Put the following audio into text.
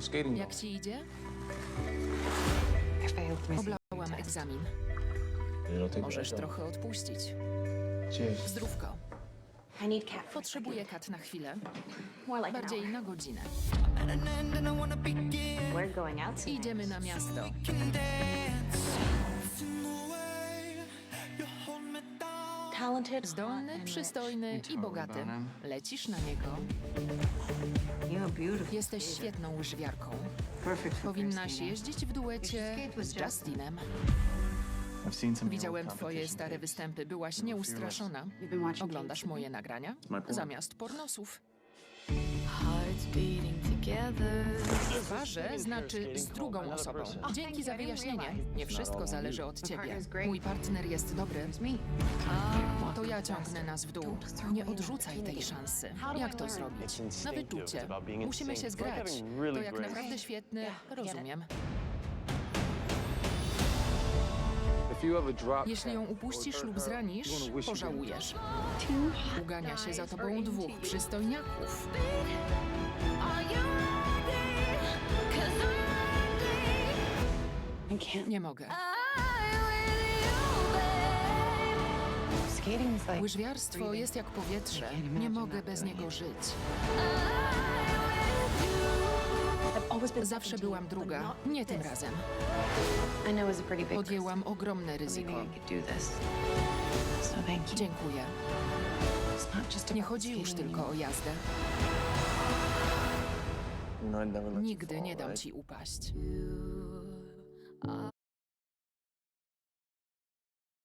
Skating Jak ci idzie? I failed my Oblałam egzamin. Możesz trochę odpuścić. Cheers. Zdrówko. I need cat. Potrzebuję kat na chwilę. More like an Bardziej na godzinę. We're going out tonight. Idziemy na miasto. Talented, Zdolny, przystojny i bogaty. Lecisz na niego. Jesteś świetną łyżwiarką. Powinnaś jeździć w duecie z Justinem. Widziałem twoje stare występy. Byłaś nieustraszona. Oglądasz moje nagrania? Zamiast pornosów. Together. Ważę znaczy z drugą osobą. Dzięki za wyjaśnienie. Nie wszystko zależy od ciebie. Mój partner jest dobry. To ja ciągnę nas w dół. Nie odrzucaj tej szansy. Jak to zrobić? Na wyczucie. Musimy się zgrać. To jak naprawdę świetny. Rozumiem. Jeśli ją upuścisz lub zranisz, pożałujesz. Ugania się za tobą dwóch przystojniaków. Nie mogę. Skating is like Łyżwiarstwo jest jak powietrze. Nie mogę bez niego żyć. I've always been Zawsze second byłam but druga. not Nie tym this. razem. I know it's a pretty big Podjęłam ogromne risk, ryzyko. believing I could do this. So thank you. Dziękuję. It's not just Nie about chodzi już skating tylko o jazdę. You Nigdy nie dam ci upaść. Uh,